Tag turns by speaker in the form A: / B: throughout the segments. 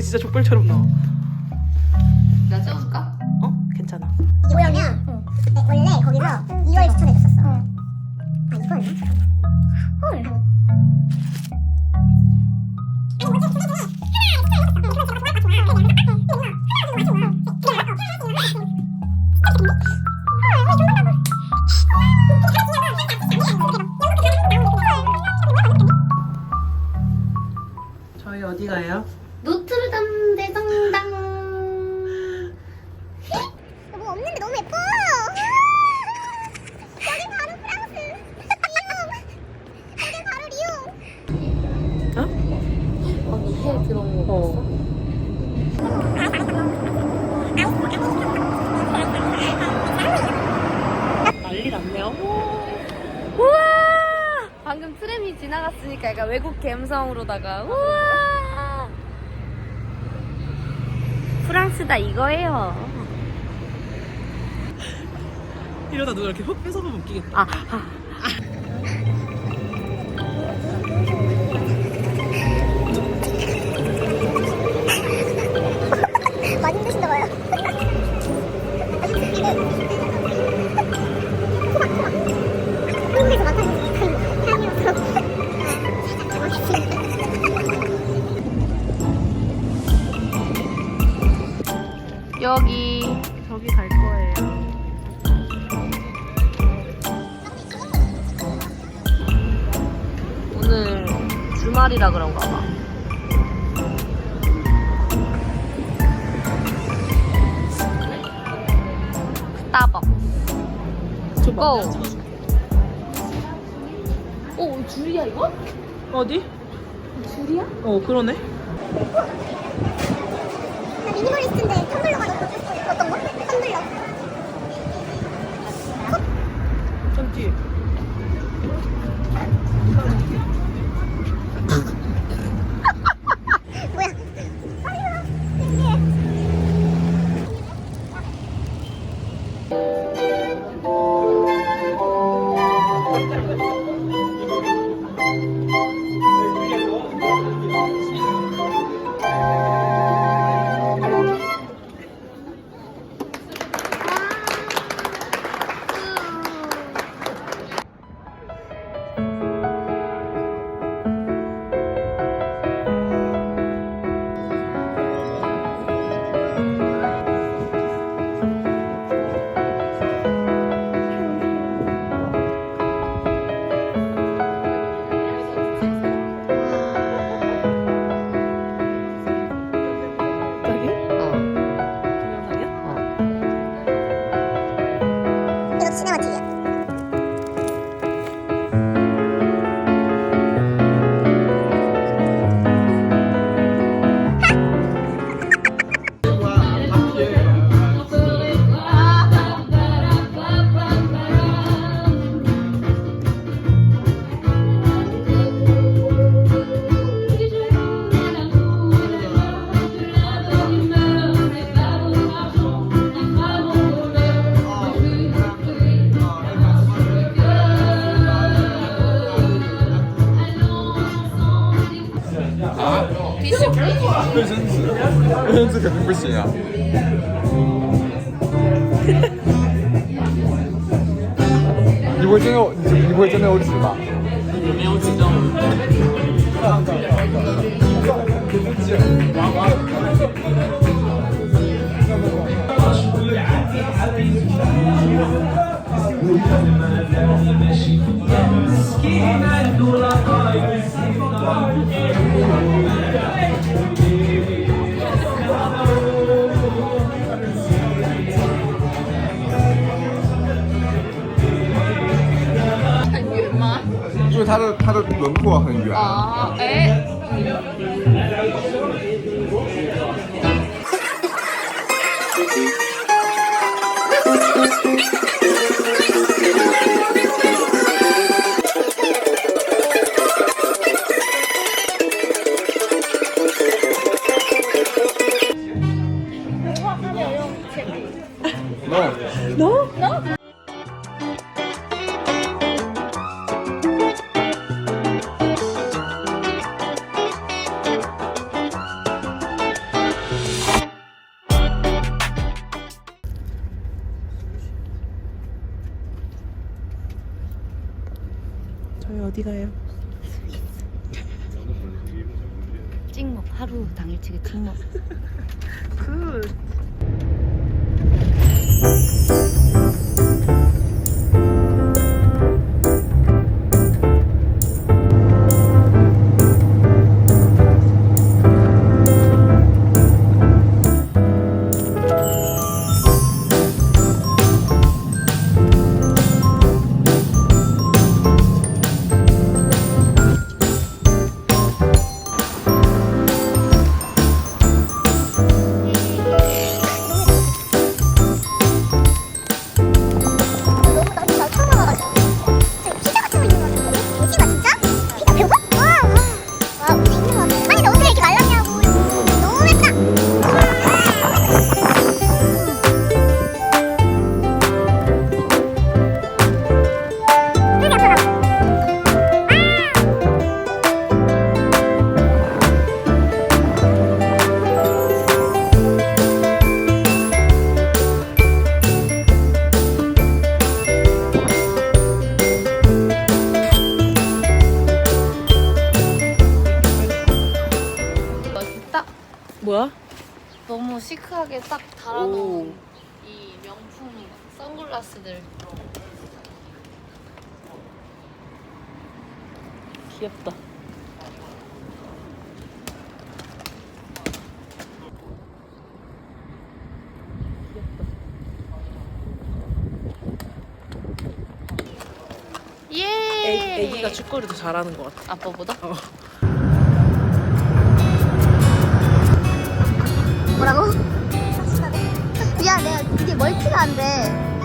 A: 보여줄게 진짜 족발처럼 나와.
B: 내가 찍어줄까?
A: 어? 괜찮아.
C: 이거면 네, 원래 거기서 2월 추천해줬었어. 아 이거였나? 헐.
A: 저희 어디 가요?
B: 노트르담 대성당.
C: 뭐 없는데 너무 예뻐. 여기 바로 프랑스. 리옹. 여기 바로 리옹.
A: 어?
B: 언니 해 들어온 거
A: 어. 난리 났네요.
B: 우와! 방금 트램이 지나갔으니까 약간 외국 감성으로다가 우와! 프랑스다 이거예요.
A: 이러다 누가 이렇게 훅 뺏어가면 웃기겠다.
B: 아, 아.
A: 찍어줄게.
B: 오, 줄이야 이거?
A: 어디?
B: 줄이야?
A: 어 그러네.
C: 나 미니멀리스트인데 텀블러가 너무 어떤 거? 텀블러.
D: 肯定不行啊。你会真的有你会真的有纸吗？
A: 我没有纸，张
D: 我们。它的它的轮廓很圆。
B: 아, 에?
D: No。
A: 저희 어디 가요?
B: 찍먹 하루 당일치기 찍먹
A: 굿.
B: 시크하게 딱
A: 오.
B: 달아놓은 이 명품 선글라스들
A: 귀엽다.
B: 예
A: 애, 애기가 축구를 더 잘하는 것 같아.
B: 아빠보다?
A: 어.
C: 뭐라고? 미안 내가 이게 멀티가 안 돼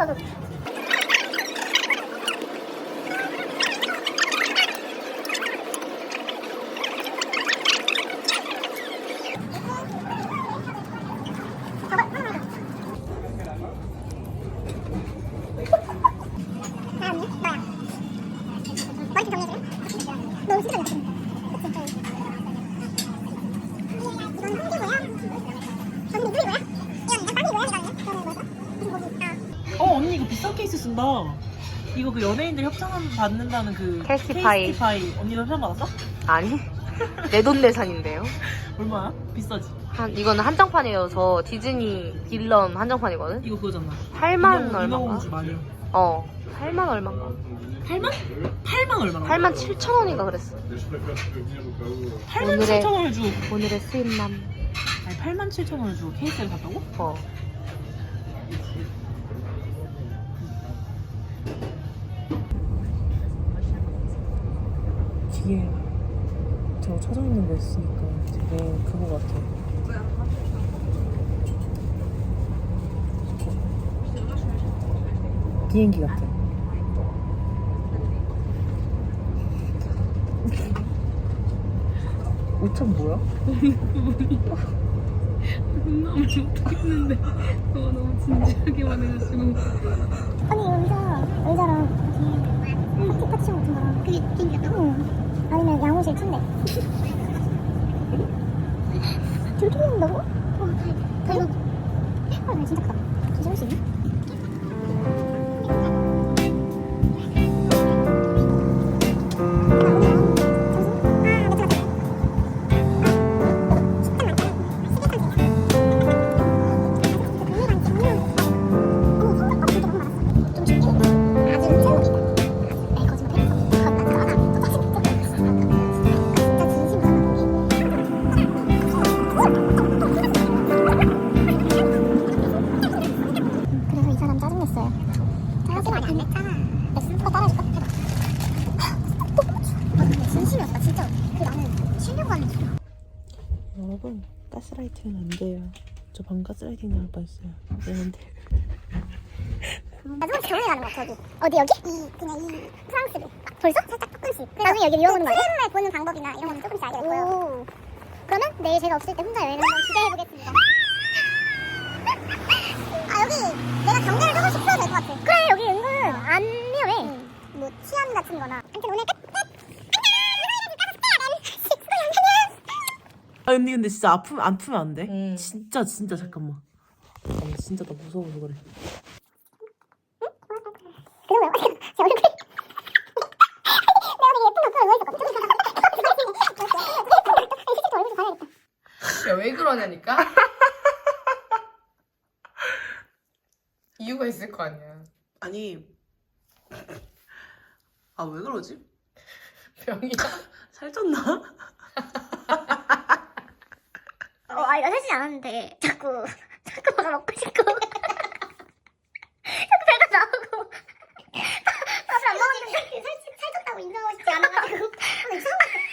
C: 정리해줄래? 너무 예쁘
A: 쓴다. 이거 그 연예인들 협찬 받는다는 그
B: 케이스티파이.
A: 케이스티파이. 언니도 협찬 받았어?
B: 아니 내돈내산인데요
A: 얼마야? 비싸지.
B: 한 이거는 한정판이어서 디즈니 빌런 한정판이거든
A: 이거 그거잖아.
B: 8만
A: 인어공주
B: 얼마인가? 어 8만 얼마인가
A: 8만? 8만 얼마나?
B: 8만 7천 원인가 그랬어
A: 8만
B: 오늘의-
A: 7천 원을 주고
B: 오늘의 수입남
A: 아니 8만 7천 원을 주고 케이스를 샀다고?
B: 어
A: 뒤에 저거 쳐져 있는 거 있으니까 되게 그거 같아. 비행기 같아. 옷참 뭐야?
C: 언니 의자 의자랑 파티 파티션 같은 거랑 그게 비행기 같다고? 응. 아니면 양호실 침대. 둘 중에 한다고?
A: 저 방금 가스라이팅 나올 뻔했어요. 미안한데.
C: 나중에 경험이 가는 것 같아 여기 어디 여기? 이 그냥 이 프랑스를 아, 벌써? 살짝 조금씩 나중에 여기 유학 오는 거 아니야? 트램을 보는 방법이나 이런 거는 조금씩 알게 됐고요 그러면 내일 제가 없을 때 혼자 여행을 한번 기대해보겠습니다 아 여기 내가 경계를 조금씩 풀어야 될 것 같아 그래 여기 은근 안 위험해 뭐 치안 같은 거나 아무튼 오늘 끝!
A: 아 언니 근데 진짜 아프면 안 아프면 안 돼?
B: 응.
A: 진짜 진짜 잠깐만. 아니 진짜 나 무서워서 그래.
C: 그런 거야? 제 얼굴 내가 되게 예쁜 거 끌어놓고 있었거든 실제로 얼굴 좀 봐야겠다
B: 야왜 그러냐니까? 이유가 있을 거 아니야.
A: 아니 아 왜 그러지?
B: 병이야.
A: 살쪘나?
C: 어, 아니, 나 살지 않았는데, 자꾸, 자꾸 뭐가 먹고 싶고. 자꾸 배가 나오고. 밥을 안 먹었는데, 살, 살쪘다고 인정하고 싶지 않아가지고. 아, 나 이상한 것